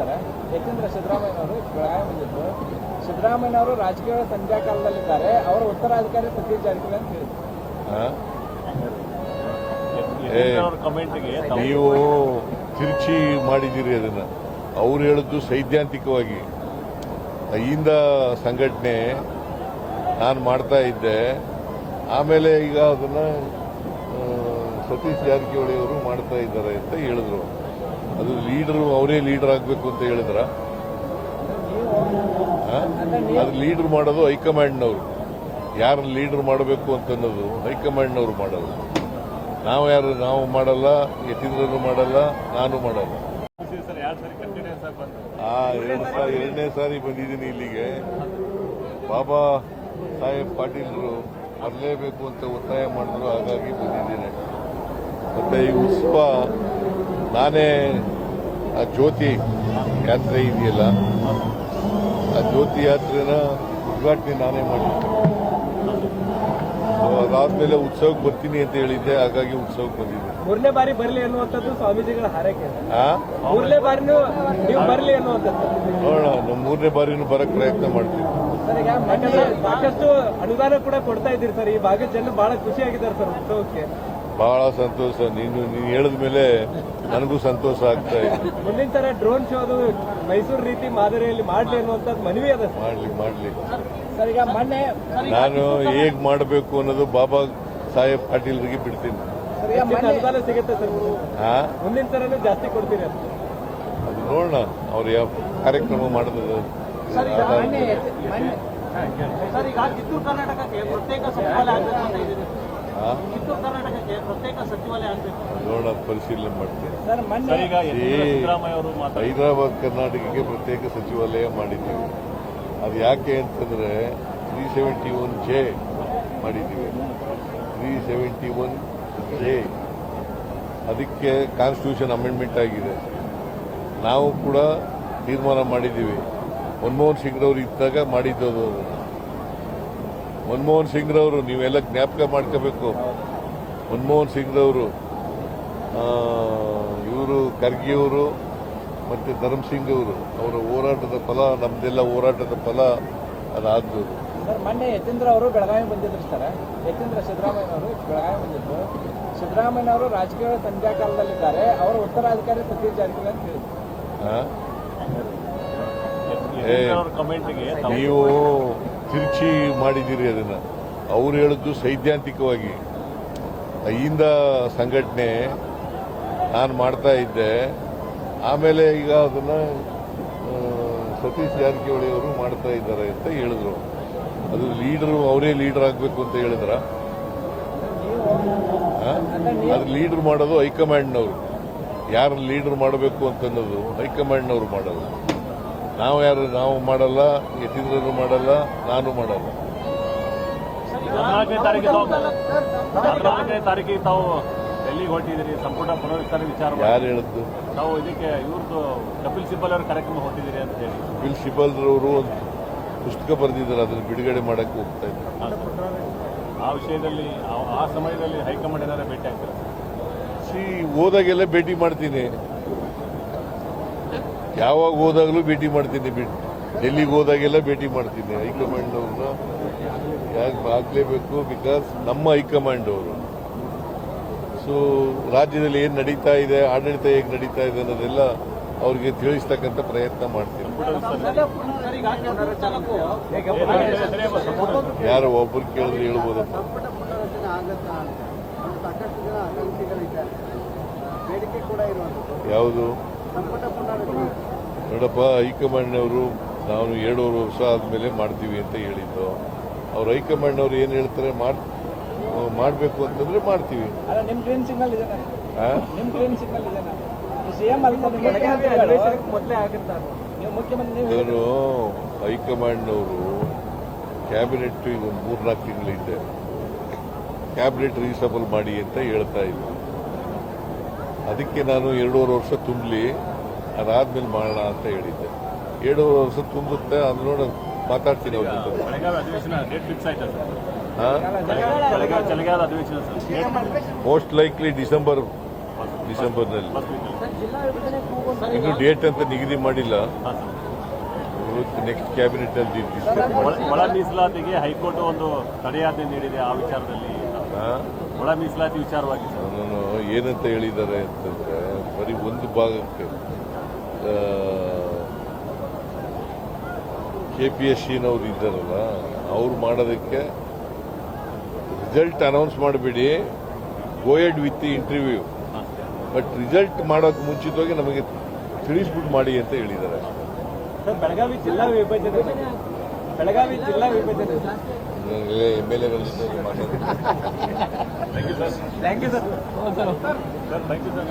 Sir ಯಾಕೆಂದ್ರೆ ಸಿದ್ದರಾಮಯ್ಯನವರು ಬೆಳಗಾವಿ ಬಂದಿದ್ದು. ಸಿದ್ದರಾಮಯ್ಯನವರು ರಾಜಕೀಯ ಸಂಧ್ಯಾ ಕಾಲದಲ್ಲಿದ್ದಾರೆ. ಅವರ ಉತ್ತರಾಧಿಕಾರಿ ಸತೀಶ್ ಜಾರಕಿಹೊಳಿ ಅಂತ ಹೇಳಿದ್ರು. ನೀವು ತಿರುಚಿ ಮಾಡಿದ್ದೀರಿ ಅದನ್ನ. ಅವ್ರು ಹೇಳಿದ್ದು ಸೈದ್ಧಾಂತಿಕವಾಗಿ. ಅಯ್ಯಿಂದ ಸಂಘಟನೆ ನಾನು ಮಾಡ್ತಾ ಇದ್ದೆ. ಆಮೇಲೆ ಈಗ ಅದನ್ನ ಸತೀಶ್ ಜಾರಕಿಹೊಳಿ ಅವರು ಮಾಡ್ತಾ ಇದ್ದಾರೆ ಅಂತ ಹೇಳಿದ್ರು. ಅದು ಲೀಡರು ಅವರೇ ಲೀಡರ್ ಆಗಬೇಕು ಅಂತ ಹೇಳಿದ್ರ? ಅದು ಲೀಡರ್ ಮಾಡೋದು ಹೈಕಮಾಂಡ್ನವರು. ಯಾರು ಲೀಡರ್ ಮಾಡಬೇಕು ಅಂತನ್ನೋದು ಹೈಕಮಾಂಡ್ನವರು ಮಾಡೋದು. ನಾವು ಯಾರು, ನಾವು ಮಾಡಲ್ಲ ಯತೀಂದ್ರರು ಮಾಡಲ್ಲ, ನಾನು ಮಾಡಲ್ಲ. ಆ, ಎರಡು ಸಾರಿ ಎರಡನೇ ಸಾರಿ ಬಂದಿದ್ದೀನಿ ಇಲ್ಲಿಗೆ. ಬಾಬಾ ಸಾಹೇಬ್ ಪಾಟೀಲ್ರು ಬರಲೇಬೇಕು ಅಂತ ಒತ್ತಾಯ ಮಾಡಿದ್ರು, ಹಾಗಾಗಿ ಬಂದಿದ್ದೇನೆ. ಮತ್ತೆ ಈ ಉತ್ಸವ ನಾನೇ ಆ ಜ್ಯೋತಿ ಯಾತ್ರೆ ಇದೆಯಲ್ಲ ಆ ಜ್ಯೋತಿ ಯಾತ್ರೆನ ಉದ್ಘಾಟನೆ ನಾನೇ ಮಾಡಿದ್ದೆ. ಅದಾದ್ಮೇಲೆ ಉತ್ಸವಕ್ಕೆ ಬರ್ತೀನಿ ಅಂತ ಹೇಳಿದ್ದೆ ಹಾಗಾಗಿ ಉತ್ಸವಕ್ಕೆ ಬಂದಿದ್ದೆ. ಮೂರನೇ ಬಾರಿ ಬರಲಿ ಅನ್ನುವಂಥದ್ದು ಸ್ವಾಮೀಜಿಗಳ ಹಾರೈಕೆ. ಆ? ಮೂರನೇ ಬಾರಿನೂ ನೀವು ಬರಲಿ ಅನ್ನುವಂಥದ್ದು. ನೋಡೋಣ ನಮ್ಮ ಮೂರನೇ ಬಾರಿನೂ ಬರಕ್ ಪ್ರಯತ್ನ ಮಾಡ್ತೀವಿ. ಸಾಕಷ್ಟು ಅನುದಾನ ಕೂಡ ಕೊಡ್ತಾ ಇದ್ದೀರಿ ಸರ್. ಈ ಭಾಗದ ಜನ ಬಹಳ ಖುಷಿಯಾಗಿದ್ದಾರೆ ಸರ್ ಉತ್ಸವಕ್ಕೆ. ಬಹಳ ಸಂತೋಷ. ನೀನು ನೀನು ಹೇಳಿದ ಮೇಲೆ ನನಗೂ ಸಂತೋಷ ಆಗ್ತಾ ಇದೆ. ಮುಂದಿನ ತರ ಡ್ರೋನ್ ಶೋ ಅದು ಮೈಸೂರು ರೀತಿ ಮಾದರಿಯಲ್ಲಿ ಮಾಡಲಿ ಅನ್ನುವಂಥದ್ದು ಮನವಿ ಅದ ಸರ್. ಮಾಡ್ಲಿ ಮಾಡ್ಲಿ. ಸರ್ ಈಗ ಮೊನ್ನೆ ನಾನು ಹೇಗ್ ಮಾಡಬೇಕು ಅನ್ನೋದು ಬಾಬಾ ಸಾಹೇಬ್ ಪಾಟೀಲ್ರಿಗೆ ಬಿಡ್ತೀನಿ. ಸರ್ ಈಗ ಮೊನ್ನೆ ಅನುದಾನ ಸಿಗುತ್ತೆ ಸರ್. ಹಾ? ಮುಂದಿನ ಸಲನೂ ಜಾಸ್ತಿ ಕೊಡ್ತೀರಿ ಅಂತ. ಅದು ನೋಡೋಣ. ಅವ್ರು ಯಾವ ಕಾರ್ಯಕ್ರಮ ಮಾಡಿದ್ರು ಸರ್ ಈಗ ಮೊನ್ನೆ ಮೊನ್ನೆ ಸರ್ ಈಗ ಕಿತ್ತೂರು ಕರ್ನಾಟಕಕ್ಕೆ ಪ್ರತ್ಯೇಕ ಸಚಿವಾಲಯ ಆಗಬೇಕು ಅಂತ ಇದ್ದೀರಿ ಕರ್ನಾಟಕಕ್ಕೆ ಪ್ರತ್ಯೇಕ ಸಚಿವಾಲಯ ಆಗಬೇಕು ನೋಡೋಣ ಪರಿಶೀಲನೆ ಮಾಡ್ತೀವಿ ಅವರು ಹೈದರಾಬಾದ್ ಕರ್ನಾಟಕಕ್ಕೆ ಪ್ರತ್ಯೇಕ ಸಚಿವಾಲಯ ಮಾಡಿದ್ದೀವಿ. ಅದು ಯಾಕೆ ಅಂತಂದ್ರೆ ತ್ರೀ ಸೆವೆಂಟಿ ಒನ್ ಜೆ ಮಾಡಿದ್ದೀವಿ. ತ್ರೀ ಸೆವೆಂಟಿ ಒನ್ ಜೆ ಅದಕ್ಕೆ ಕಾನ್ಸ್ಟಿಟ್ಯೂಷನ್ ಅಮೆಂಡ್ಮೆಂಟ್ ಆಗಿದೆ. ನಾವು ಕೂಡ ತೀರ್ಮಾನ ಮಾಡಿದ್ದೀವಿ. ಮನಮೋಹನ್ ಸಿಂಗ್ರವರು ಇದ್ದಾಗ ಮಾಡಿದ್ದು ಅದು. ಮನಮೋಹನ್ ಸಿಂಗ್ರವರು ನೀವೆಲ್ಲ ಜ್ಞಾಪಕ ಮಾಡ್ಕೋಬೇಕು. ಮನಮೋಹನ್ ಸಿಂಗ್ರವರು ಇವರು ಖರ್ಗೆಯವರು ಮತ್ತು ಧರ್ಮಸಿಂಗ್ ಅವರು ಅವರ ಹೋರಾಟದ ಫಲ ನಮ್ದೆಲ್ಲ ಹೋರಾಟದ ಫಲ ಅದಾದ್ರು ಸರ್ ಮೊನ್ನೆ ಯತೀಂದ್ರ ಅವರು ಬೆಳಗಾವಿ ಬಂದಿದ್ರು ಸರ್. ಯತೀಂದ್ರ ಸಿದ್ದರಾಮಯ್ಯನವರು ಬೆಳಗಾವಿ ಬಂದಿದ್ರು. ಸಿದ್ದರಾಮಯ್ಯನವರು ರಾಜಕೀಯ ಸಂಧ್ಯಾ ಕಾಲದಲ್ಲಿದ್ದಾರೆ. ಅವರ ಉತ್ತರಾಧಿಕಾರಿ ಸತೀಶ್ ಜಾರಕಿಹೊಳಿ ಅಂತ ಹೇಳಿದ್ರು. ನೀವು ತಿರುಚಿ ಮಾಡಿದ್ದೀರಿ ಅದನ್ನು. ಅವ್ರು ಹೇಳಿದ್ದು ಸೈದ್ಧಾಂತಿಕವಾಗಿ. ಅಯ್ಯಿಂದ ಸಂಘಟನೆ ನಾನು ಮಾಡ್ತಾ ಇದ್ದೆ. ಆಮೇಲೆ ಈಗ ಅದನ್ನು ಸತೀಶ್ ಜಾರಕಿಹೊಳಿ ಅವರು ಮಾಡ್ತಾ ಇದ್ದಾರೆ ಅಂತ ಹೇಳಿದ್ರು. ಅದು ಲೀಡರು, ಅವರೇ ಲೀಡರ್ ಆಗಬೇಕು ಅಂತ ಹೇಳಿದ್ರ? ಅದು ಲೀಡರ್ ಮಾಡೋದು ಹೈಕಮಾಂಡ್ನವರು. ಯಾರು ಲೀಡರ್ ಮಾಡಬೇಕು ಅಂತನ್ನೋದು ಹೈಕಮಾಂಡ್ನವರು ಮಾಡೋದು. ನಾವು ಯಾರು ನಾವು ಮಾಡಲ್ಲ ಯತೀಂದ್ರನು ಮಾಡಲ್ಲ ನಾನು ಮಾಡಲ್ಲ. ಹದಿನಾಲ್ಕನೇ ತಾರೀಕಿಗೆ ತಾವು ಡೆಲ್ಲಿಗೆ ಹೊರಟಿದ್ದೀರಿ. ಸಂಪುಟ ಪುನರ್ವಿಚಾರ ವಿಚಾರ. ಯಾರು ಹೇಳಿದ್ದು? ನಾವು ಇದಕ್ಕೆ ಇವ್ರದ್ದು ಕಪಿಲ್ ಸಿಬ್ಬಲ್ ಅವ್ರ ಕಾರ್ಯಕ್ರಮ ಹೊರಟಿದ್ದೀರಿ ಅಂತ ಹೇಳಿ. ಬಿಲ್ ಶಿಬಲ್ರವರು ಒಂದು ಪುಸ್ತಕ ಬರೆದಿದ್ದಾರೆ. ಅದನ್ನು ಬಿಡುಗಡೆ ಮಾಡಕ್ಕೆ ಹೋಗ್ತಾ ಇದ್ದಾರೆ. ಆ ವಿಷಯದಲ್ಲಿ ಆ- ಆ ಸಮಯದಲ್ಲಿ ಹೈಕಮಾಂಡ್ ಏನಾರ ಭೇಟಿ ಆಗ್ತಾರೆ? ಸಿ ಹೋದಾಗೆಲ್ಲ ಭೇಟಿ ಮಾಡ್ತೀನಿ. ಯಾವಾಗ ಹೋದಾಗಲೂ ಭೇಟಿ ಮಾಡ್ತೀನಿ ಬಿಟ್ಟು ಡೆಲ್ಲಿಗೆ ಹೋದಾಗೆಲ್ಲ ಭೇಟಿ ಮಾಡ್ತೀನಿ. ಹೈಕಮಾಂಡ್ ಅವ್ರನ್ನ ಯಾಕೆ ಆಗಲೇಬೇಕು? ಬಿಕಾಸ್ ನಮ್ಮ ಹೈಕಮಾಂಡ್ ಅವರು. ಸೊ ರಾಜ್ಯದಲ್ಲಿ ಏನು ನಡೀತಾ ಇದೆ, ಆಡಳಿತ ಹೇಗೆ ನಡೀತಾ ಇದೆ ಅನ್ನೋದೆಲ್ಲ ಅವ್ರಿಗೆ ತಿಳಿಸ್ತಕ್ಕಂಥ ಪ್ರಯತ್ನ ಮಾಡ್ತೀನಿ. ಯಾರು ಒಬ್ಬರು ಕೇಳಿದ್ರೆ ಹೇಳ್ಬೋದು. ಯಾವುದು? ನೋಡಪ್ಪ ಹೈಕಮಾಂಡ್ನವರು ನಾವು ಎರಡೂವರೆ ವರ್ಷ ಆದಮೇಲೆ ಮಾಡ್ತೀವಿ ಅಂತ ಹೇಳಿದ್ದು. ಅವ್ರು ಹೈಕಮಾಂಡ್ನವ್ರು ಏನು ಹೇಳ್ತಾರೆ? ಮಾಡ್ ಮಾಡಬೇಕು ಅಂತಂದ್ರೆ ಮಾಡ್ತೀವಿ. ನಾನು ಹೈಕಮಾಂಡ್ನವರು ಕ್ಯಾಬಿನೆಟ್ ಈಗ ಒಂದು ಮೂರ್ನಾಲ್ಕು ತಿಂಗಳಿದ್ದೆ ಕ್ಯಾಬಿನೆಟ್ ರೀಸಬಲ್ ಮಾಡಿ ಅಂತ ಹೇಳ್ತಾ ಇದ್ದೆ. ಅದಕ್ಕೆ ನಾನು ಎರಡೂವರೆ ವರ್ಷ ತುಂಬಲಿ ಅದಾದ್ಮೇಲೆ ಮಾಡೋಣ ಅಂತ ಹೇಳಿದ್ದೆ. ಎರಡೂವರೆ ವರ್ಷ ತುಂಬುತ್ತೆ ಅದು ನೋಡ ಮಾತಾಡ್ತೀನಿ ಅವ್ರ ಜೊತೆ. ಬೆಳಗಾವಿ ಅಧಿವೇಶನ ಡೇಟ್ ಫಿಕ್ಸ್ ಆಯ್ತಾ ಸರ್? ಹಾ ಬೆಳಗಾವಿ ಚಳಿಗಾಲ ಅಧಿವೇಶನ ಸರ್. ಮೋಸ್ಟ್ ಲೈಕ್ಲಿ ಡಿಸೆಂಬರ್ ಡಿಸೆಂಬರ್ನಲ್ಲಿ ಇನ್ನು ಡೇಟ್ ಅಂತ ನಿಗದಿ ಮಾಡಿಲ್ಲ. ಹಾಂ ಸರ್. ನೆಕ್ಸ್ಟ್ ಕ್ಯಾಬಿನೆಟ್ ಅಲ್ಲಿ ಒಳ- ಮೀಸಲಾತಿಗೆ ಹೈಕೋರ್ಟ್ ಒಂದು ತಡೆಯಾಜ್ಞೆ ನೀಡಿದೆ ಆ ವಿಚಾರದಲ್ಲಿ. ಒಳ ಮೀಸಲಾತಿ ವಿಚಾರವಾಗಿ ಸರ್. ನಾನು ಏನಂತ ಹೇಳಿದ್ದಾರೆ ಅಂತಂದ್ರೆ ಬರೀ ಒಂದು ಭಾಗಕ್ಕೆ ಕೆ ಪಿ ಎಸ್ ಸಿನವ್ರು ಇದ್ದಾರಲ್ಲ, ಅವ್ರು ಮಾಡೋದಕ್ಕೆ ರಿಸಲ್ಟ್ ಅನೌನ್ಸ್ ಮಾಡಬೇಡಿ go ahead with interview but result ಮಾಡೋಕ್ಕೆ ಮುಂಚಿತವಾಗಿ ನಮಗೆ ತಿಳಿಸ್ಬಿಟ್ಟು ಮಾಡಿ ಅಂತ ಹೇಳಿದ್ದಾರೆ. ಬೆಳಗಾವಿ ಜಿಲ್ಲಾ ಬೆಳಗಾವಿ ಜಿಲ್ಲಾ ಎಂ ಎಲ್ ಎಗಳ ಜೊತೆ ಮಾತಾಡ್ತೀನಿ. Thank you sir thank you sir sir thank you sir